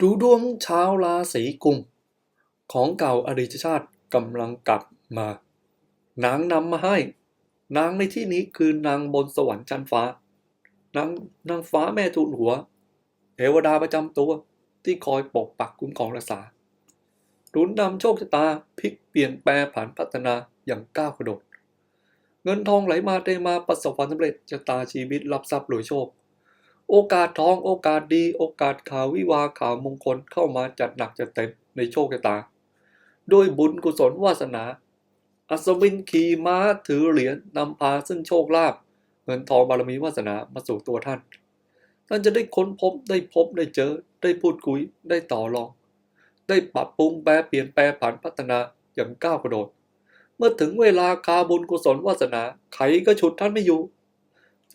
ดูดวงชาวราศีกุม ของเก่าอดีตชาติกำลังกลับมา นางนำมาให้ นางในที่นี้คือนางบนสวรรค์ชั้นฟ้า นางนางฟ้าแม่ทูลหัว เทวดาประจำตัวที่คอยปกปักคุ้มครองรักษาหนุนนำโชคชะตาพลิกเปลี่ยนแปลผันพัฒนาอย่างก้าวกระโดด เงินทองไหลมาเทมาประสบความสำเร็จชะตาชีวิตรับทรัพย์รวยโชค โอกาสทองโอกาสดี โอกาสข่าววิวาข่าวมงคลเข้ามาจัดหนักจัดเต็มในโชคชะตา ด้วยบุญกุศลวาสนา อัศวินขี่ม้าถือเหรียญนำพาซึ่งโชคลาภเงินทองบารมีวาสนามาสู่ตัวท่าน ท่านจะได้ค้นพบได้พบได้เจอ ได้พูดคุยได้ต่อรอง ได้ปรับปรุงแปรเปลี่ยนแปลผันพัฒนาอย่างก้าวกระโดด เมื่อถึงเวลาคาบุญกุศลวาสนาไขก็ฉุดท่านไม่อยู่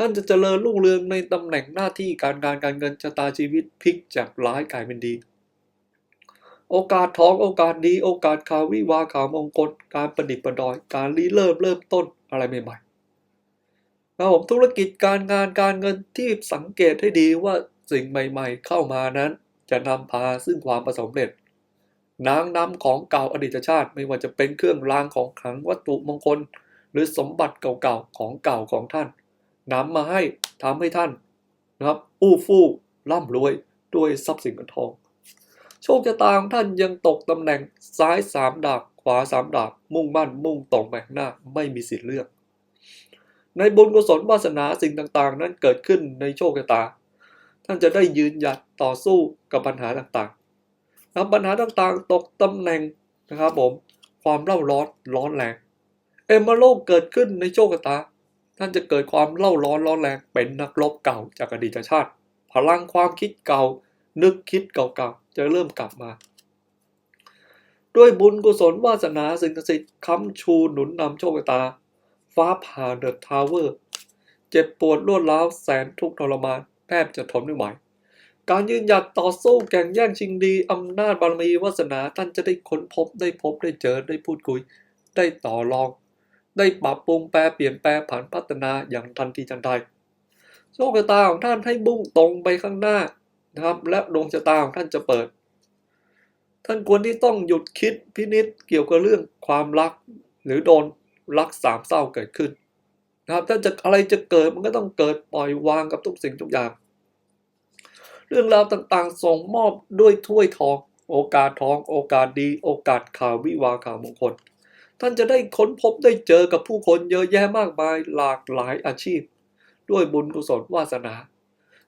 ท่านจะเจริญรุ่งเรืองในตำแหน่งหน้าที่การงานการเงินชะตาชีวิตพลิกจากร้ายกลายเป็นดี โอกาสทองโอกาสดี โอกาสข่าววิวาข่าวมงคลการประดิษฐ์ประดอย การรีเริ่มเริ่มต้นอะไรใหม่ๆครับผมธุรกิจการงานการเงินที่สังเกตให้ดีว่าสิ่งใหม่ ๆ เข้ามานั้น จะนำพาซึ่งความประสบความเร็จนางนำของเก่าอดีตชาติไม่ว่าจะเป็นเครื่องรางของขลังวัตถุมงคล หรือสมบัติเก่าๆของเก่าของท่าน นำมาให้ทำให้ท่านนะครับอู้ฟู่ร่ำรวยด้วยทรัพย์สินเงินทอง โชคชะตาของท่านยังตกตำแหน่งซ้ายสามดาบขวาสามดาบมุ่งมั่นมุ่งตรงไปข้างหน้าไม่มีสิทธิ์เลือก ในบุญกุศลวาสนาสิ่งต่างๆ นั้นเกิดขึ้นในโชคชะตา ท่านจะได้ยืนหยัดต่อสู้กับปัญหาต่างๆแล้วปัญหาต่างๆ ตกตำแหน่งนะครับผมความเล่าร้อนร้อนแรงเอมมาโลกเกิดขึ้นในโชคชะตา ท่นจะเกิดความเล่าร้อนร้อนแรงเป็นนักรบเก่าจากอดีตชาติ พลังความคิดเก่า นึกคิดเก่าๆ จะเริ่มกลับมา ด้วยบุญกุศลวาสนาสิ่งศักดิ์สิทธิ์ค้ำชูหนุนนำโชคตา ฟ้าผ่าเดอะทาวเวอร์ เจ็บปวดรวดร้าวแสนทุกข์ทรมานแทบจะทนไม่ไหวการยืนหยัดต่อสู้แข่งแย่งชิงดีอำนาจบารมีวาสนาท่านจะได้ค้นพบได้พบได้เจอได้พูดคุย ได้ต่อรอง ได้ปรับปรุงแปลเปลี่ยนแปลผันพัฒนาอย่างทันทีทันใดโชคชะตาของท่านให้บุ้งตรงไปข้างหน้านะครับ และดวงชะตาของท่านจะเปิด ท่านควรที่ต้องหยุดคิดพินิษเกี่ยวกับเรื่องความรัก หรือโดนรักสามเศร้าเกิดขึ้นนะครับถ้าจะอะไรจะเกิดมันก็ต้องเกิดปล่อยวางกับทุกสิ่งทุกอย่าง เรื่องราวต่างๆ ส่งมอบด้วยถ้วยทอง โอกาสทอง โอกาสดี โอกาสข่าววิวาข่าวมงคล ท่านจะได้ค้นพบได้เจอกับผู้คนเยอะแยะมากมายหลากหลายอาชีพ ด้วยบุญกุศลวาสนา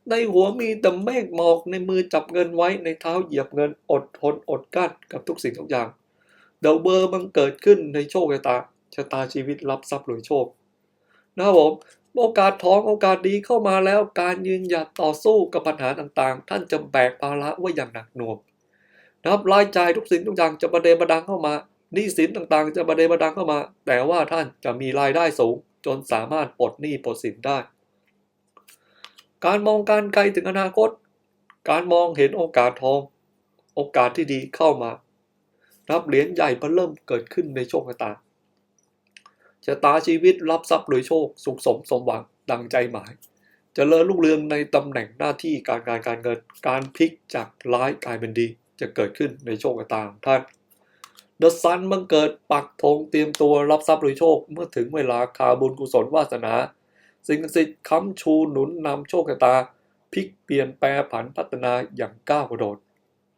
ในหัวมีแต่เมฆหมอกในมือจับเงินไว้ในเท้าเหยียบเงินอดทนอดกั้นกับทุกสิ่งทุกอย่างเดาเบอร์มันเกิดขึ้นในโชคชะตาชะตาชีวิตรับทรัพย์หรวยโชค นะครับผมโอกาสทองโอกาสดีเข้ามาแล้วการยืนหยัดต่อสู้กับปัญหาต่างๆ ท่านจะแบกภาระไว้อย่างหนักหน่วงนะครับรายจ่ายทุกสิ่งทุกอย่างจะประเดประดังเข้ามา หนี้สินต่างๆ จะประเดประดังเข้ามา แต่ว่าท่านจะมีรายได้สูง จนสามารถปลดหนี้ปลดสินได้ การมองการไกลถึงอนาคต การมองเห็นโอกาสทอง โอกาสที่ดีเข้ามา รับเหรียญใหญ่มันเริ่มเกิดขึ้นในโชคชะตาชะตาชีวิตรับทรัพย์รวยโชค สุขสมสมหวังดังใจหมายจเจริญรุ่งเรืองในตำแหน่งหน้าที่การงานการเงิน การพลิกจากร้ายกลายเป็นดี จะเกิดขึ้นในโชคชะตาของท่าน เดอะซันบังเกิดปักธงเตรียมตัวรับทรัพย์หรวยโชค เมื่อถึงเวลาคาบุญกุศลวาสนา สิ่งศักดิ์สิทธิ์ค้ำชูหนุนนำโชคชะตาพลิกเปลี่ยนแปลผันพัฒนาอย่างก้าวกระโดด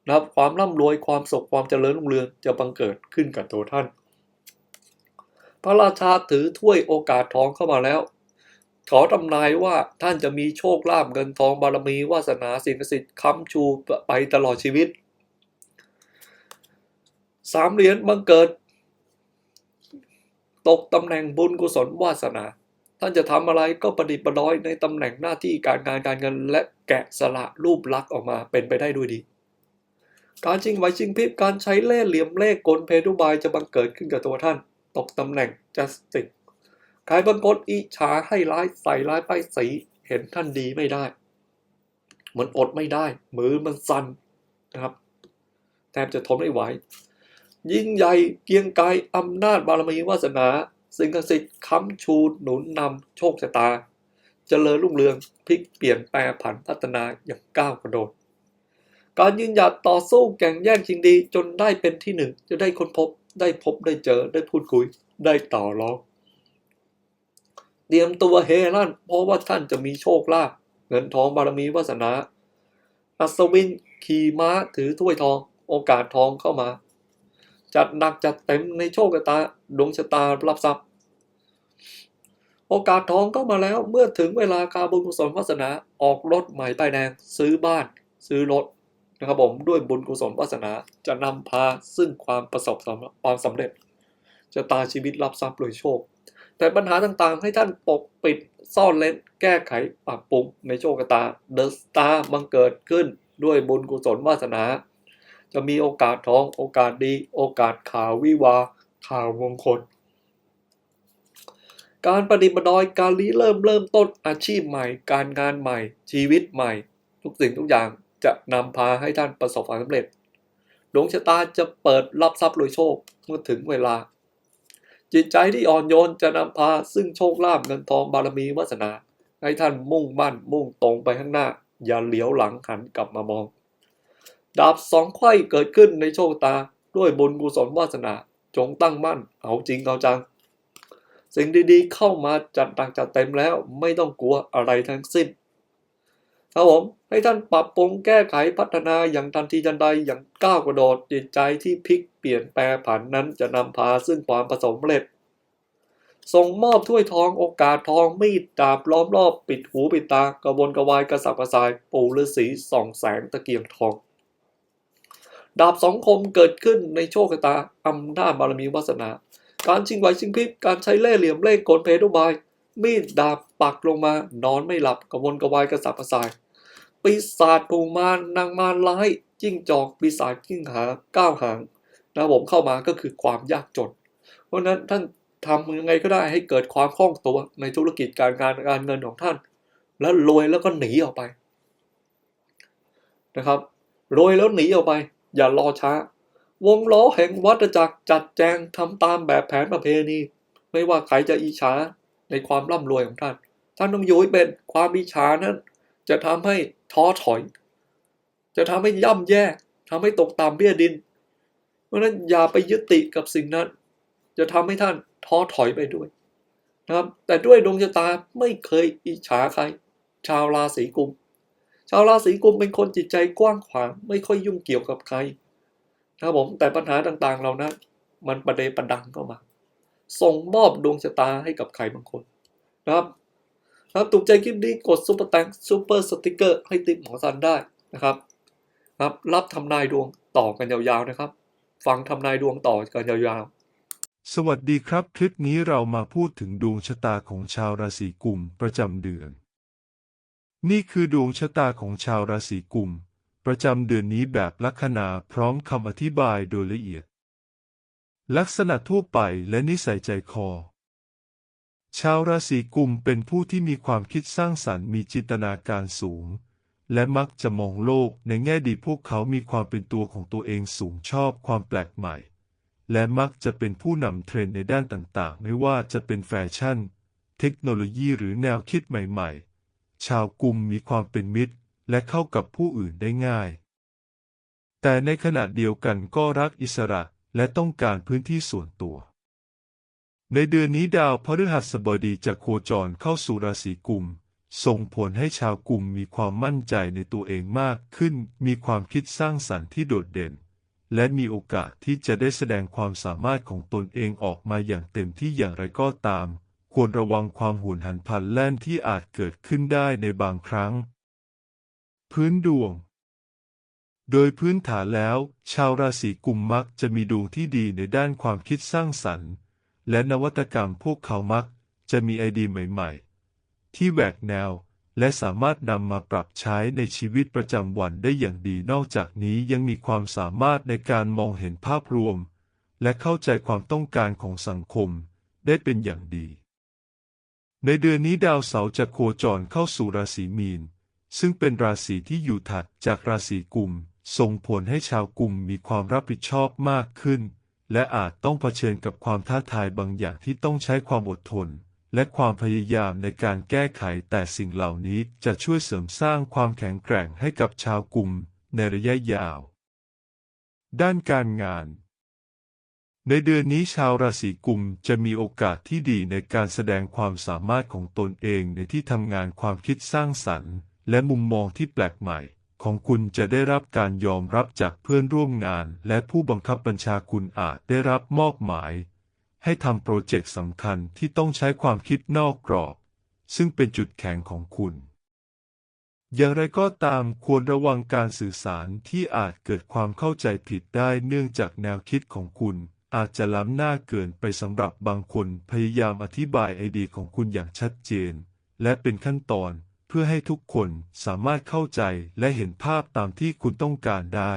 นับความร่ำรวยความสุขความเจริญรุ่งเรืองจะบังเกิดขึ้นกับตัวท่าน พระราชาถือถ้วยโอกาสทองเข้ามาแล้ว ขอทำนายว่าท่านจะมีโชคลาภเงินทองบารมีวาสนาสิ่งศักดิ์สิทธิ์ค้ำชูไปตลอดชีวิต สามเหรียญบังเกิด ตกตำแหน่งบุญกุศลวาสนา ท่านจะทำอะไรก็ประดิษฐ์ประดอยในตำแหน่งหน้าที่การงานการเงินและแกะสละรูปลักษณ์ออกมาเป็นไปได้ด้วยดี การชิงไหวชิงพริบการใช้เล่ห์เหลี่ยมเล่ห์กลเพทุบายจะบังเกิดขึ้นกับตัวท่าน ตกตำแหน่ง justice ใครบางคนอิจฉาให้ร้ายใส่ร้ายป้ายสีเห็นท่านดีไม่ได้ มันอดไม่ได้ มือมันสั่นนะครับ แทบจะทนไม่ไหว ยิ่งใหญ่เกียงไกรอำนาจบารมีวาสนา สิ่งศักดิ์สิทธิ์ค้ำชูหนุนนำโชคชะตาเจริญรุ่งเรืองพลิกเปลี่ยนแปลผันพัฒนาอย่างก้าวกระโดด การยืนหยัดต่อสู้แข่งแย่งชิงดีจนได้เป็นที่หนึ่ง จะได้ค้นพบได้พบได้เจอได้พูดคุย ได้ต่อรองเตรียมตัวเฮลั่นเพราะว่าท่านจะมีโชคลาภเงินทองบารมีวาสนา อัศวินขี่ม้าถือถ้วยทอง โอกาสทองเข้ามา จัดหนักจัดเต็มในโชคชะตาดวงชะตารับทรัพย์ โอกาสทองก็มาแล้วเมื่อถึงเวลาการบุญกุศลวาสนาออกรถใหม่ป้ายแดงซื้อบ้านซื้อรถนะครับผมด้วยบุญกุศลวาสนาจะนำพาซึ่งความประสบความสำเร็จชะตาชีวิตรับทรัพย์โดยโชค แต่ปัญหาต่างๆ ให้ท่านปกปิดซ่อนเล้นแก้ไขปรับปรุงในโชคชะตาเดอะสตาร์บังเกิดขึ้นด้วยบุญกุศลวาสนา จะมีโอกาสทอง โอกาสดี โอกาสข่าววิวา ข่าวมงคล การปฏิบัติดอยการรีเริ่มเริ่มต้นอาชีพใหม่ การงานใหม่ ชีวิตใหม่ ทุกสิ่งทุกอย่างจะนำพาให้ท่านประสบความสำเร็จ ดวงชะตาจะเปิดรับทรัพย์โดยโชคเมื่อถึงเวลา จิตใจที่อ่อนโยนจะนำพาซึ่งโชคลาภเงินทองบารมีวาสนา ให้ท่านมุ่งมั่นมุ่งตรงไปข้างหน้า อย่าเหลียวหลังหันกลับมามอง ดาบสองไขว้เกิดขึ้นในโชคตาด้วยบุญกุศลวาสนา จงตั้งมั่น เอาจริงเอาจัง สิ่งดีๆ เข้ามาจัดตังจัดเต็มแล้วไม่ต้องกลัวอะไรทั้งสิ้นครับผมให้ท่านปรับปรุงแก้ไขพัฒนาอย่างทันทีทันใดอย่างก้าวกระโดดจิตใจที่พลิกเปลี่ยนแปลผันนั้นจะนำพาซึ่งความประสมเร็จส่งมอบถ้วยทองโอกาสทองมีดดาบล้อมรอบ ปิดหูปิดตากระวนกระวายกระสับกระส่าย ปูฤาษีส่องแสงตะเกียงทอง ดาบสองคมเกิดขึ้นในโชคชะตาอำนาจบารมีวาสนา การชิงไหวชิงพริบการใช้เล่ห์เหลี่ยมเล่ห์กลเพทุบาย มีดดาบปักลงมานอนไม่หลับกระวนกระวายกระสับกระส่ายปีศาจปูมารนางมารร้ายจิ้งจอกปีศาจกิ้งหาก้าวหางนะผมเข้ามาก็คือความยากจน เพราะนั้นท่านทำยังไงก็ได้ให้เกิดความคล่องตัวในธุรกิจการงานการเงินของท่าน แล้วรวยแล้วก็หนีออกไปนะครับรวยแล้วหนีออกไป อย่ารอช้า วงล้อแห่งวัฏจักรจัดแจงทำตามแบบแผนประเพณี ไม่ว่าใครจะอิจฉาในความร่ำรวยของท่าน ท่านต้องยู่ให้เป็นความอิจฉานั้น จะทำให้ท้อถอย จะทำให้ย่ำแย่ทำให้ตกต่ำเบี้ยดิน เพราะฉะนั้นอย่าไปยึดติดกับสิ่งนั้น จะทำให้ท่านท้อถอยไปด้วยนะครับ แต่ด้วยดวงชะตาไม่เคยอิจฉาใคร ชาวราศีกุม ชาวราศีกุมเป็นคนจิตใจกว้างขวาง ไม่ค่อยยุ่งเกี่ยวกับใครนะครับผมแต่ปัญหาต่างๆเรานั้นมันประเดประดังเข้ามา ส่งมอบดวงชะตาให้กับใครบางคนนะครับครับถูกใจคลิปนี้กดซุปเปอร์แตงซุปเปอร์สติกเกอร์ให้ติปหมอซันได้นะครับครับ รับทำนายดวงต่อกันยาวๆนะครับ ฟังทำนายดวงต่อกันยาวๆ สวัสดีครับ คลิปนี้เรามาพูดถึงดวงชะตาของชาวราศีกุมประจำเดือน นี่คือดวงชะตาของชาวราศีกุม ประจำเดือนนี้แบบลัคนาพร้อมคำอธิบายโดยละเอียด ลักษณะทั่วไปและนิสัยใจคอ ชาวราศีกุมเป็นผู้ที่มีความคิดสร้างสรรค์มีจินตนาการสูง และมักจะมองโลกในแง่ดีพวกเขามีความเป็นตัวของตัวเองสูงชอบความแปลกใหม่ และมักจะเป็นผู้นำเทรนด์ในด้านต่างๆ ไม่ว่าจะเป็นแฟชั่น เทคโนโลยีหรือแนวคิดใหม่ ๆ ชาวกลุ่มมีความเป็นมิตร และเข้ากับผู้อื่นได้ง่าย แต่ในขณะเดียวกันก็รักอิสระและต้องการพื้นที่ส่วนตัว ในเดือนนี้ดาวพฤหัสบดีจะโคจรเข้าสู่ราศีกุม ส่งผลให้ชาวกลุ่มมีความมั่นใจในตัวเองมากขึ้น มีความคิดสร้างสรรค์ที่โดดเด่น และมีโอกาสที่จะได้แสดงความสามารถของตนเองออกมาอย่างเต็มที่อย่างไรก็ตาม ควรระวังความหุนหันพลันแล่นที่อาจเกิดขึ้นได้ในบางครั้ง พื้นดวง โดยพื้นฐานแล้ว ชาวราศีกุมมักจะมีดวงที่ดีในด้านความคิดสร้างสรรค์ และนวัตกรรมพวกเขามักจะมีไอเดียใหม่ๆ ที่แหวกแนวและสามารถนำมาปรับใช้ในชีวิตประจำวันได้อย่างดี นอกจากนี้ยังมีความสามารถในการมองเห็นภาพรวม และเข้าใจความต้องการของสังคมได้เป็นอย่างดี ในเดือนนี้ดาวเสาร์จะโคจรเข้าสู่ราศีมีน ซึ่งเป็นราศีที่อยู่ถัดจากราศีกุม ส่งผลให้ชาวกุมมีความรับผิดชอบมากขึ้น และอาจต้องเผชิญกับความท้าทายบางอย่างที่ต้องใช้ความอดทน และความพยายามในการแก้ไขแต่สิ่งเหล่านี้จะช่วยเสริมสร้างความแข็งแกร่งให้กับชาวกุมในระยะยาว ด้านการงาน ในเดือนนี้ชาวราศีกุมจะมีโอกาสที่ดีในการแสดงความสามารถของตนเองในที่ทำงานความคิดสร้างสรรค์ และมุมมองที่แปลกใหม่ ของคุณจะได้รับการยอมรับจากเพื่อนร่วมงาน และผู้บังคับบัญชาคุณอาจได้รับมอบหมาย ให้ทำโปรเจกต์สำคัญที่ต้องใช้ความคิดนอกกรอบ ซึ่งเป็นจุดแข็งของคุณ อย่างไรก็ตามควรระวังการสื่อสารที่อาจเกิดความเข้าใจผิดได้เนื่องจากแนวคิดของคุณ อาจจะล้ำหน้าเกินไปสำหรับบางคนพยายามอธิบายไอเดียของคุณอย่างชัดเจน และเป็นขั้นตอนเพื่อให้ทุกคนสามารถเข้าใจและเห็นภาพตามที่คุณต้องการได้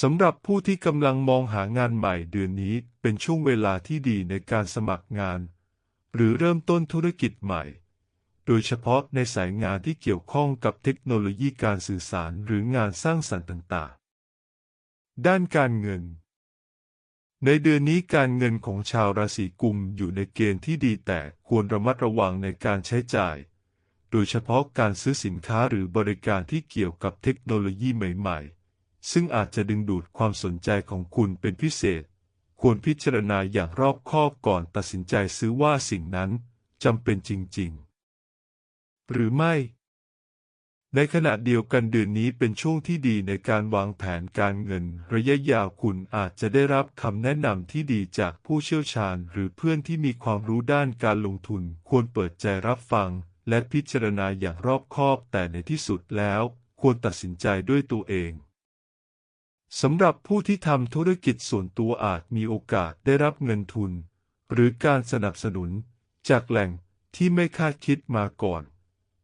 สำหรับผู้ที่กำลังมองหางานใหม่เดือนนี้เป็นช่วงเวลาที่ดีในการสมัครงาน หรือเริ่มต้นธุรกิจใหม่ โดยเฉพาะในสายงานที่เกี่ยวข้องกับเทคโนโลยีการสื่อสารหรืองานสร้างสรรค์ต่าง ๆ ด้านการเงิน ในเดือนนี้การเงินของชาวราศีกุมอยู่ในเกณฑ์ที่ดีแต่ควรระมัดระวังในการใช้จ่าย โดยเฉพาะการซื้อสินค้าหรือบริการที่เกี่ยวกับเทคโนโลยีใหม่ ๆ ซึ่งอาจจะดึงดูดความสนใจของคุณเป็นพิเศษ ควรพิจารณาอย่างรอบคอบก่อนตัดสินใจซื้อว่าสิ่งนั้นจำเป็นจริง ๆ หรือไม่ ในขณะเดียวกันเดือนนี้เป็นช่วงที่ดีในการวางแผนการเงิน ระยะยาวคุณอาจจะได้รับคำแนะนำที่ดีจากผู้เชี่ยวชาญ หรือเพื่อนที่มีความรู้ด้านการลงทุน ควรเปิดใจรับฟัง และพิจารณาอย่างรอบคอบแต่ในที่สุดแล้ว ควรตัดสินใจด้วยตัวเองสำหรับผู้ที่ทำธุรกิจส่วนตัวอาจมีโอกาสได้รับเงินทุน หรือการสนับสนุน จากแหล่งที่ไม่คาดคิดมาก่อน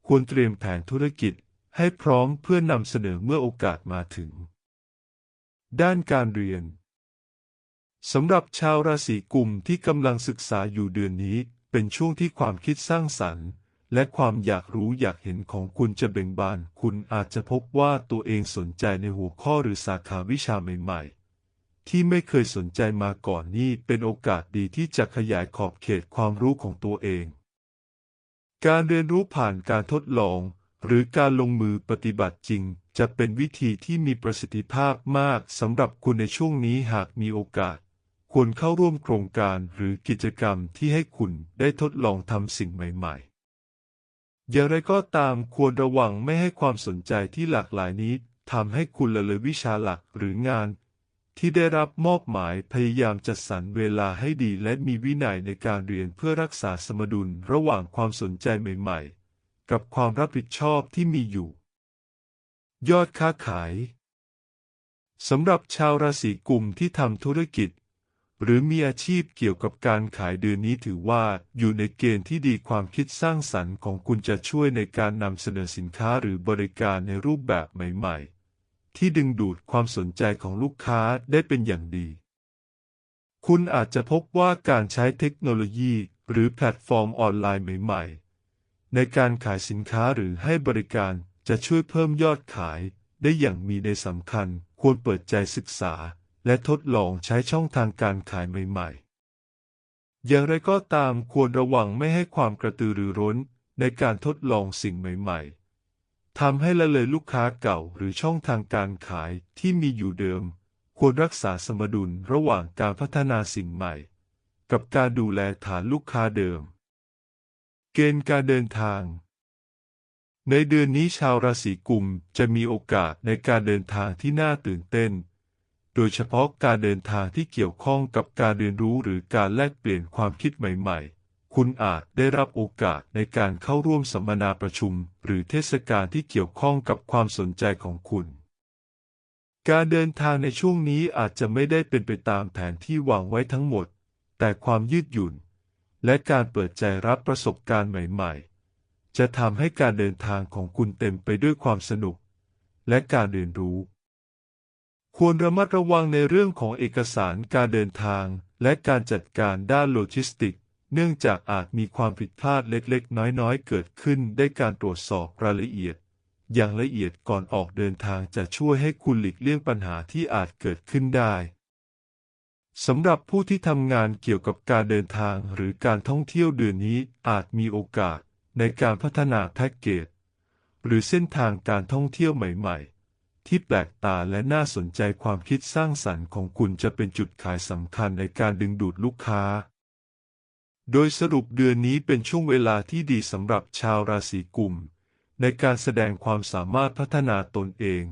ควรเตรียมแผนธุรกิจ ให้พร้อมเพื่อนำเสนอเมื่อโอกาสมาถึง ด้านการเรียนสำหรับชาวราศีกุมที่กำลังศึกษาอยู่เดือนนี้ เป็นช่วงที่ความคิดสร้างสรรค์ และความอยากรู้อยากเห็นของคุณจะเบ่งบาน คุณอาจจะพบว่าตัวเองสนใจในหัวข้อหรือสาขาวิชาใหม่ ๆ ที่ไม่เคยสนใจมาก่อนนี่เป็นโอกาสดีที่จะขยายขอบเขตความรู้ของตัวเอง การเรียนรู้ผ่านการทดลอง หรือการลงมือปฏิบัติจริง จะเป็นวิธีที่มีประสิทธิภาพมากสำหรับคุณในช่วงนี้หากมีโอกาส ควรเข้าร่วมโครงการหรือกิจกรรมที่ให้คุณได้ทดลองทำสิ่งใหม่ ๆ อย่างไรก็ตามควรระวังไม่ให้ความสนใจที่หลากหลายนี้ทำให้คุณละเลยวิชาหลักหรืองาน ที่ได้รับมอบหมายพยายามจัดสรรเวลาให้ดีและมีวินัยในการเรียนเพื่อรักษาสมดุลระหว่างความสนใจใหม่ ๆ กับความรับผิดชอบที่มีอยู่ ยอดค้าขายสำหรับชาวราศีกุมที่ทำธุรกิจ หรือมีอาชีพเกี่ยวกับการขายเดือนนี้ถือว่าอยู่ในเกณฑ์ที่ดีความคิดสร้างสรรค์ของคุณจะช่วยในการนำเสนอสินค้าหรือบริการในรูปแบบใหม่ ๆ ที่ดึงดูดความสนใจของลูกค้าได้เป็นอย่างดี คุณอาจจะพบว่าการใช้เทคโนโลยี หรือแพลตฟอร์มออนไลน์ใหม่ ๆ ในการขายสินค้าหรือให้บริการจะช่วยเพิ่มยอดขายได้อย่างมีในสำคัญควรเปิดใจศึกษา และทดลองใช้ช่องทางการขายใหม่ ๆ อย่างไรก็ตามควรระวังไม่ให้ความกระตือรือร้นในการทดลองสิ่งใหม่ ๆทำให้ละเลยลูกค้าเก่าหรือช่องทางการขายที่มีอยู่เดิม ควรรักษาสมดุลระหว่างการพัฒนาสิ่งใหม่ กับการดูแลฐานลูกค้าเดิม เกณฑ์การเดินทาง ในเดือนนี้ชาวราศีกุมจะมีโอกาสในการเดินทางที่น่าตื่นเต้น โดยเฉพาะการเดินทางที่เกี่ยวข้องกับการเรียนรู้หรือการแลกเปลี่ยนความคิดใหม่ ๆ คุณอาจได้รับโอกาสในการเข้าร่วมสัมมนาประชุม หรือเทศกาลที่เกี่ยวข้องกับความสนใจของคุณ การเดินทางในช่วงนี้อาจจะไม่ได้เป็นไปตามแผนที่วางไว้ทั้งหมด แต่ความยืดหยุ่น และการเปิดใจรับประสบการณ์ใหม่ๆ จะทำให้การเดินทางของคุณเต็มไปด้วยความสนุก และการเรียนรู้ ควรระมัดระวังในเรื่องของเอกสารการเดินทาง และการจัดการด้านโลจิสติก เนื่องจากอาจมีความผิดพลาดเล็กๆ น้อยๆ เกิดขึ้นได้การตรวจสอบรายละเอียด อย่างละเอียดก่อนออกเดินทางจะช่วยให้คุณหลีกเลี่ยงปัญหาที่อาจเกิดขึ้นได้ สำหรับผู้ที่ทำงานเกี่ยวกับการเดินทางหรือการท่องเที่ยวเดือนนี้อาจมีโอกาสในการพัฒนาแพ็กเกจ หรือเส้นทางการท่องเที่ยวใหม่ๆ ที่แปลกตาและน่าสนใจความคิดสร้างสรรค์ของคุณจะเป็นจุดขายสำคัญในการดึงดูดลูกค้า โดยสรุปเดือนนี้เป็นช่วงเวลาที่ดีสำหรับชาวราศีกุม ในการแสดงความสามารถพัฒนาตนเอง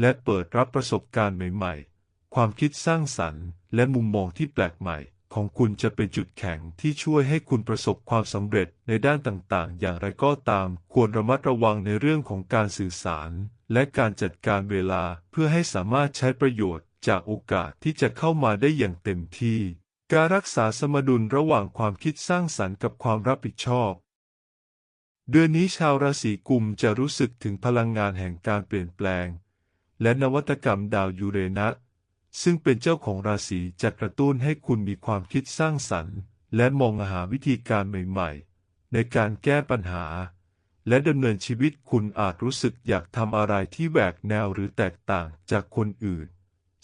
และเปิดรับประสบการณ์ใหม่ๆ ความคิดสร้างสรรค์ และมุมมองที่แปลกใหม่ ของคุณจะเป็นจุดแข็งที่ช่วยให้คุณประสบความสำเร็จในด้านต่างๆ อย่างไรก็ตาม ควรระมัดระวังในเรื่องของการสื่อสาร และการจัดการเวลาเพื่อให้สามารถใช้ประโยชน์จากโอกาสที่จะเข้ามาได้อย่างเต็มที่ การรักษาสมดุลระหว่างความคิดสร้างสรรค์กับความรับผิดชอบ เดือนนี้ชาวราศีกุมจะรู้สึกถึงพลังงานแห่งการเปลี่ยนแปลง และนวัตกรรมดาวยูเรนัส ซึ่งเป็นเจ้าของราศีจะกระตุ้นให้คุณมีความคิดสร้างสรรค์ และมองหาวิธีการใหม่ๆ ในการแก้ปัญหา และดำเนินชีวิตคุณอาจรู้สึกอยากทำอะไรที่แหวกแนวหรือแตกต่างจากคนอื่น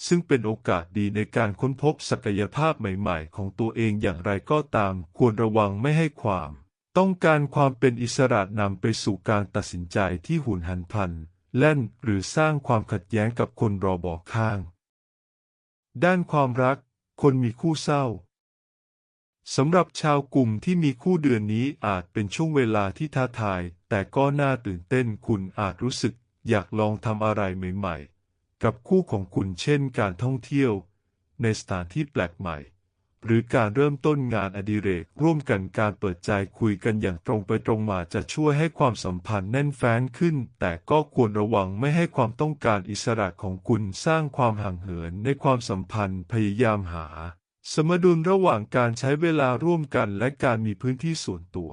ซึ่งเป็นโอกาสดีในการค้นพบศักยภาพใหม่ๆ ของตัวเองอย่างไรก็ตามควรระวังไม่ให้ความ ต้องการความเป็นอิสระนำไปสู่การตัดสินใจที่หุนหันพลันแล่นหรือสร้างความขัดแย้งกับคนรอบอกข้าง ด้านความรัก คนมีคู่เศร้าสำหรับชาวกลุ่มที่มีคู่เดือนนี้อาจเป็นช่วงเวลาที่ท้าทาย แต่ก็น่าตื่นเต้นคุณอาจรู้สึก อยากลองทำอะไรใหม่ ๆ กับคู่ของคุณเช่นการท่องเที่ยว ในสถานที่แปลกใหม่ หรือการเริ่มต้นงานอดิเรก ร่วมกันการเปิดใจคุยกันอย่างตรงไปตรงมาจะช่วยให้ความสัมพันธ์แน่นแฟ้นขึ้น แต่ก็ควรระวังไม่ให้ความต้องการอิสระของคุณสร้างความห่างเหินในความสัมพันธ์พยายามหา สมดุลระหว่างการใช้เวลาร่วมกันและการมีพื้นที่ส่วนตัว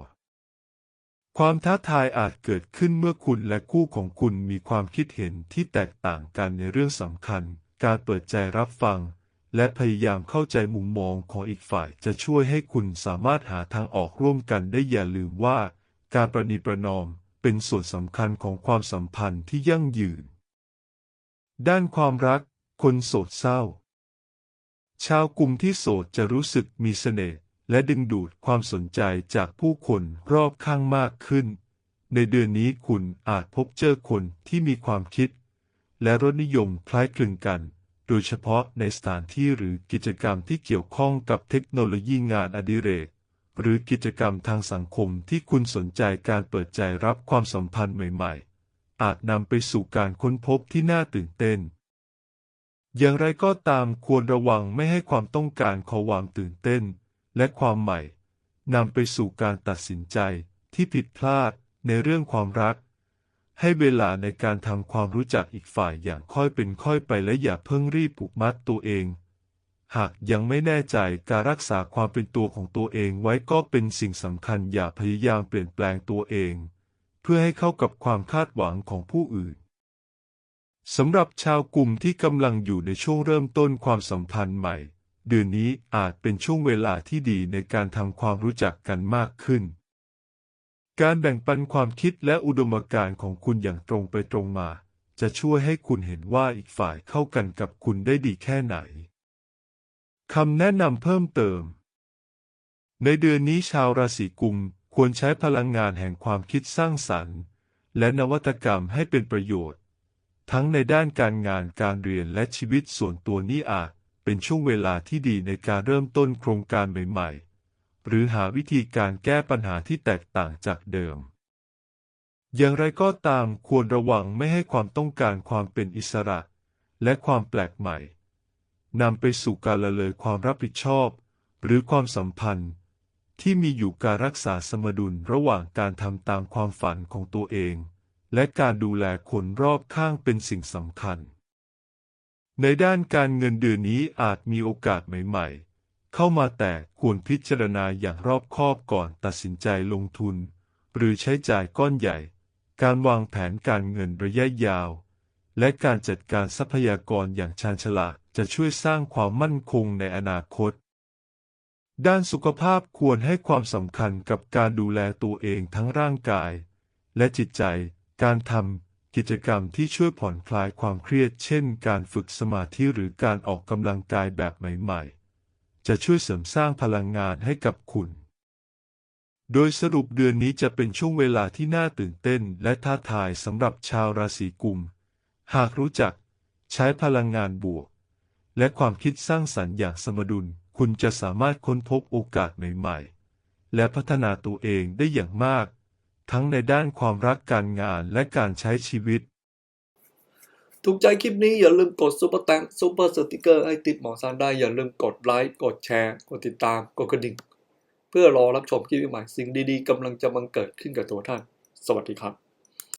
ความท้าทายอาจเกิดขึ้นเมื่อคุณและคู่ของคุณมีความคิดเห็นที่แตกต่างกันในเรื่องสำคัญ การเปิดใจรับฟัง และพยายามเข้าใจมุมมองของอีกฝ่ายจะช่วยให้คุณสามารถหาทางออกร่วมกันได้อย่าลืมว่า การประนีประนอมเป็นส่วนสำคัญของความสัมพันธ์ที่ยั่งยืน ด้านความรัก คนโสดเศร้า ชาวกลุ่มที่โสดจะรู้สึกมีเสน่ห์และดึงดูดความสนใจจากผู้คนรอบข้างมากขึ้น ในเดือนนี้คุณอาจพบเจอคนที่มีความคิด และรสนิยมคล้ายคลึงกัน โดยเฉพาะในสถานที่หรือกิจกรรมที่เกี่ยวข้องกับเทคโนโลยีงานอดิเรก หรือกิจกรรมทางสังคมที่คุณสนใจการเปิดใจรับความสัมพันธ์ใหม่ๆ อาจนำไปสู่การค้นพบที่น่าตื่นเต้น อย่างไรก็ตามควรระวังไม่ให้ความต้องการขอความตื่นเต้น และความใหม่นำไปสู่การตัดสินใจที่ผิดพลาดในเรื่องความรัก ให้เวลาในการทำความรู้จักอีกฝ่ายอย่างค่อยเป็นค่อยไปและอย่าเพิ่งรีบผูกมัดตัวเอง หากยังไม่แน่ใจการรักษาความเป็นตัวของตัวเองไว้ก็เป็นสิ่งสำคัญอย่าพยายามเปลี่ยนแปลงตัวเอง เพื่อให้เข้ากับความคาดหวังของผู้อื่นสำหรับชาวกลุ่มที่กำลังอยู่ในช่วงเริ่มต้นความสัมพันธ์ใหม่ เดือนนี้อาจเป็นช่วงเวลาที่ดีในการทำความรู้จักกันมากขึ้น การแบ่งปันความคิดและอุดมการณ์ของคุณอย่างตรงไปตรงมา จะช่วยให้คุณเห็นว่าอีกฝ่ายเข้ากันกับคุณได้ดีแค่ไหนคำแนะนำเพิ่มเติม ในเดือนนี้ชาวราศีกุมควรใช้พลังงานแห่งความคิดสร้างสรรค์ และนวัตกรรมให้เป็นประโยชน์ ทั้งในด้านการงานการเรียนและชีวิตส่วนตัวนี้อาจเป็นช่วงเวลาที่ดีในการเริ่มต้นโครงการใหม่ๆ หรือหาวิธีการแก้ปัญหาที่แตกต่างจากเดิม อย่างไรก็ตามควรระวังไม่ให้ความต้องการความเป็นอิสระ และความแปลกใหม่นำไปสู่การละเลยความรับผิดชอบ หรือความสัมพันธ์ ที่มีอยู่การรักษาสมดุลระหว่างการทำตามความฝันของตัวเอง และการดูแลคนรอบข้างเป็นสิ่งสำคัญ ในด้านการเงินเดือนนี้อาจมีโอกาสใหม่ ๆ เข้ามาแต่ควรพิจารณาอย่างรอบคอบก่อนตัดสินใจลงทุน หรือใช้จ่ายก้อนใหญ่ การวางแผนการเงินระยะยาว และการจัดการทรัพยากรอย่างชาญฉลาดจะช่วยสร้างความมั่นคงในอนาคต ด้านสุขภาพควรให้ความสำคัญกับการดูแลตัวเองทั้งร่างกาย และจิตใจ การทำกิจกรรมที่ช่วยผ่อนคลายความเครียด เช่น การฝึกสมาธิหรือการออกกำลังกายแบบใหม่ ๆ จะช่วยเสริมสร้างพลังงานให้กับคุณ โดยสรุปเดือนนี้จะเป็นช่วงเวลาที่น่าตื่นเต้นและท้าทายสำหรับชาวราศีกุม หากรู้จักใช้พลังงานบวก และความคิดสร้างสรรค์อย่างสมดุล คุณจะสามารถค้นพบโอกาสใหม่ๆ และพัฒนาตัวเองได้อย่างมาก ทั้งในด้านความรักการงานและการใช้ชีวิต ถูกใจคลิปนี้อย่าลืมกดซุปเปอร์แตงซุปเปอร์สติกเกอร์ให้ติดหมอซานได้อย่าลืมกดไลค์กดแชร์ กดติดตาม กดกระดิ่ง เพื่อรอรับชมคลิปใหม่สิ่งดีๆกำลังจะบังเกิดขึ้นกับตัวท่าน สวัสดีครับ